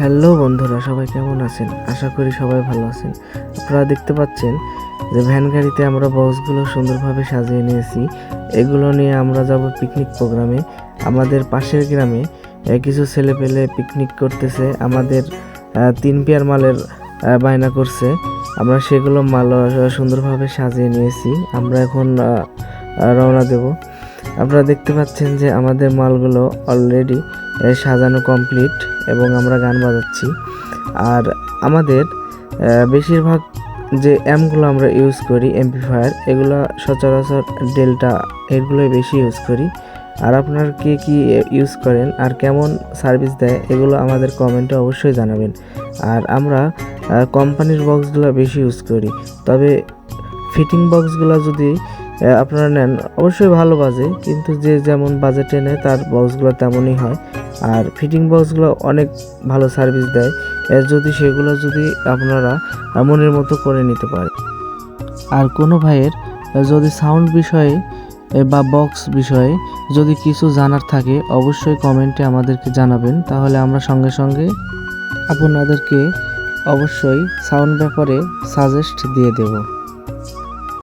Hello বন্ধুরা, সবাই কেমন আছেন? আশা করি সবাই ভালো আছেন। আপনারা দেখতে পাচ্ছেন যে ভ্যান গাড়িতে আমরা বক্সগুলো সুন্দরভাবে সাজিয়ে নিয়েছি। এগুলো নিয়ে আমরা যাব পিকনিক প্রোগ্রামে আমাদের পাশের গ্রামে কিছু ছেলে পেলে পিকনিক করতেছে। আমাদের তিন পেয়ার মালের বায়না করছে। আমরা সেগুলো মাল সুন্দরভাবে সাজিয়ে নিয়েছি। আমরা এখন রওনা দেব। আপনারা দেখতে পাচ্ছেন যে আমাদের মালগুলো অলরেডি সাজানো কমপ্লিট এবং আমরা গান বাজাচ্ছি। আর আমাদের বেশিরভাগ যে অ্যামগুলো আমরা ইউজ করি এমপ্লিফায়ার এগুলো সচরাচর ডেল্টা এগুলোই বেশি ইউজ করি। আর আপনার কে কি ইউজ করেন আর কেমন সার্ভিস দেয়, এগুলো আমাদের কমেন্টে অবশ্যই জানাবেন। আর আমরা কোম্পানির বক্সগুলো বেশি ইউজ করি। তবে ফিটিং বক্সগুলো যদি আপনারা নেন। অবশ্যই ভালো বাজে, কিন্তু যে যেমন বাজেটে নেয়, তার বক্সগুলো তেমনই হয়। আর ফিটিং বক্সগুলো অনেক ভালো সার্ভিস দেয়। এর যদি সেগুলো যদি আপনারা মনের মতো করে নিতে পারে আর কোনো ভাইয়ের যদি সাউন্ড বিষয়ে বা বক্স বিষয়ে যদি কিছু জানার থাকে, অবশ্যই কমেন্টে আমাদেরকে জানাবেন। তাহলে আমরা সঙ্গে সঙ্গে আপনাদেরকে অবশ্যই সাউন্ড ব্যাপারে সাজেস্ট দিয়ে দেবো।